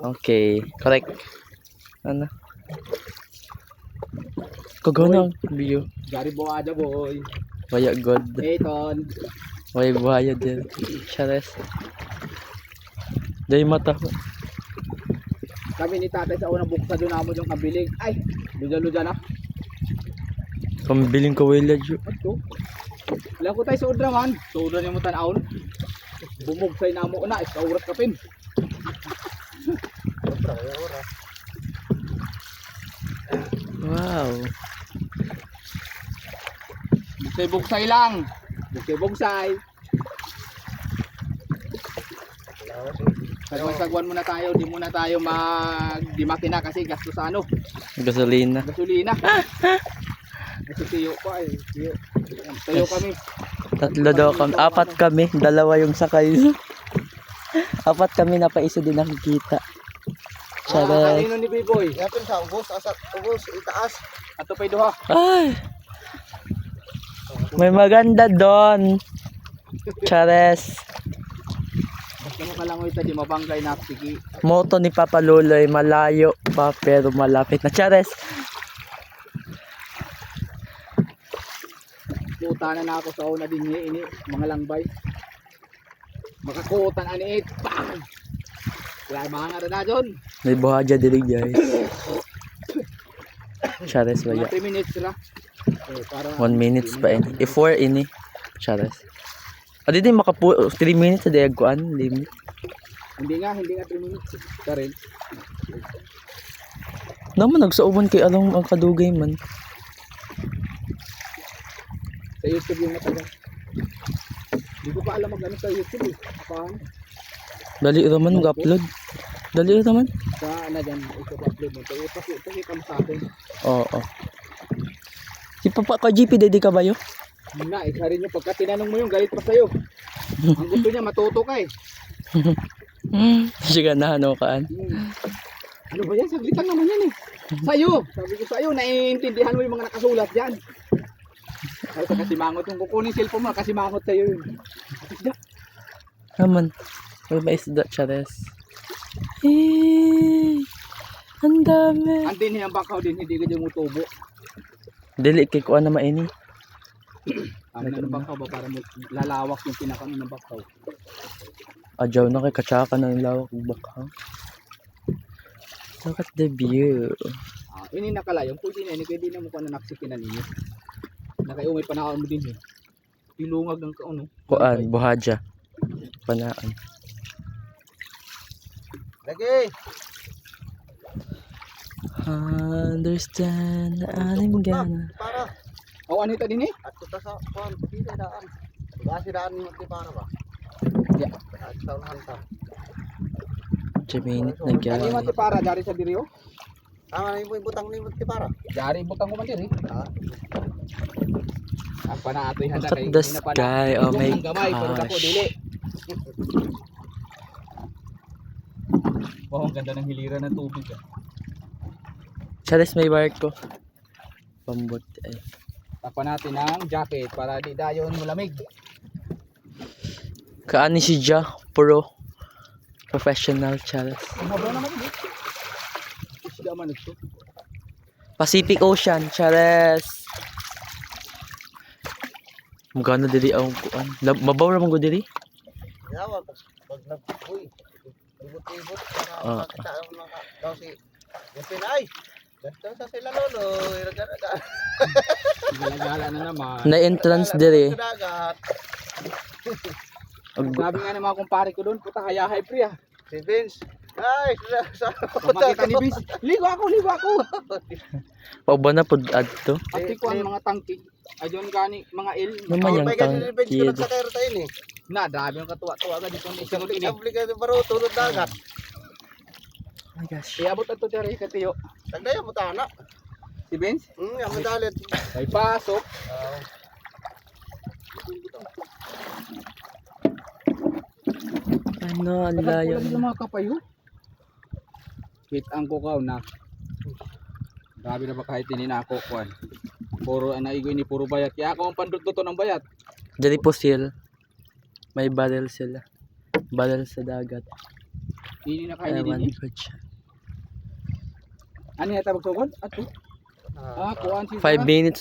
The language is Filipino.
Okay, correct. Ano? Kagana ang view. Gary Boada boy. Waya god. Eton. Waya buhaya din. Chares. Day mata ko. Kami ni tatay sa unang buksa doon namo yung kabiling. Ay, luja-luja na. Kambiling ko wala ju. Ato. Lang ko tayo sa udra man. Sa udra niya mo tanawon. Bumog sa inamo na. Iskaurat ka pin. Wow. Buksay buksay lang. Buksay buksay. Sagwan sagwan muna tayo. Di muna tayo mag di makina kasi gasto sa ano. Gasolina. Gasolina. Kasi tiyo pa eh. Tiyo. Tayo kami. Tatlo daw kami. Apat kami. Dalawa yung sakay. Apat kami na pa isa din nakikita. Ah, Chares. kanino ni Biboy? Yapin sa ubos, asat ubos, itaas. Ato pa'y duha. Ay! May maganda doon. Chares. Basta mo kalangoy ta di mabangkay na sige. Moto ni Papa Luloy, malayo pa pero malapit na. Chares. Kuta na ako sa una din ni ini mga langbay. Makakutan ani it. Bang! Wala mga nga na dyan. May buhaja dili guys. Chares Mga waya. 3 minutes ra. Eh, para 1 minutes pa ini. If 4 ini. Chares. O di din makapu 3 minutes sa diagkuan limit. Hindi nga, hindi nga 3 minutes. Ka rin. Naman nagsauban kay along ang kadugay man. Sa YouTube yung matagal. Hindi ko pa alam mag ano sa YouTube eh. Paano? Dali raman mag-upload. Dali raman. Sa ano dyan, upload mo. Ito ito ito kita mo sa atin. Oo. Si Papa ka GP dedi ka ba yo? Yun nga, isa rin yung pagka tinanong mo yung galit pa sa'yo. Ang gusto niya matuto ka eh. Siya na ano kaan. Hmm. Ano ba yan? Saglit lang naman yan eh. Sa'yo! Sabi ko sa'yo, naiintindihan mo yung mga nakasulat dyan. Ko kasi mangot yung kukunin cellphone mo, kasi mangot sa'yo yun. Isda. Naman. May mais da chares. Eh, ang dami. Andin yung bakaw din, hindi ka dyan mutubo. Dili kay kuan na maini. Ang ano ng bakaw ba para lalawak yung pinakano ng bakaw. Adyaw na kay katsaka na yung lawak ng baka. Look at the view. Ah, ini nakalayong, pwede na, ini kaya di na mo ka na naksikinan ninyo. Nakaiumay panahon mo din eh. Ilungag ng kaano. Kuan, buhaja. Panaan. Lagi. Understand, anim gana. Para. O ano ito din eh? At kita sa kuan, kita daan. Kasi daan mo ti para ba? Yeah. At sa unahan ta. 10 minute na Ano yung mati para, dari sa diri oh? Ang ano mo ibutang ni mo ti para? Dari butang ko man diri. Ha? Ang panatoy handa Look kay at the sky, oh Yung my gosh. Wow, ang ganda ng hiliran ng tubig ah. Chares may barko. Pambot ay. Takpan natin ng jacket para di dayon mulamig. Kaani si Ja, pro. Professional chares. Umabaw naman ito. Isda man ito. Pacific Ocean, chares. Magana diri ang kuan. Mabaw ra man ko diri. Yawa pag nagpuy. Ibut-ibut Ah. para makita ang mga daw si Yapin ay. Ganto sa sila lolo, iraga-raga. Gala-gala na naman. Na entrance. Dagat. Ag- Sabi nga ng mga kumpare ko doon, puta hayahay pre ah. Si Vince. Ay, sa makita ni Bis, ligo ako, ligo ako. Pauban na pud adto. Pati ko ang mga tangki. Ayun gani, mga il. Naman yung Vince tulad sa kairo tayo ni. Na, grabe yung katuwa-tuwa ka dito. Isang ini. Obligado baro tulad dagat. Oh my gosh. Iabot ato dere katiyo. Tagdayo mo tana. Si Vince, Hmm, ang madalit. may pasok. Ano, ang layo. Din mga kapayo. Hit ang kukaw na. Grabe na ba kahit tininako ko Puro ano igoy ni puro bayat. Kaya ako ang panduto ng bayat. Diri po sil. May barrel sila. Barrel sa dagat. Hindi na kain din. siya. Ano yung tabag sugod? Ato. Ah, Ah, kuhaan si 5 minutes na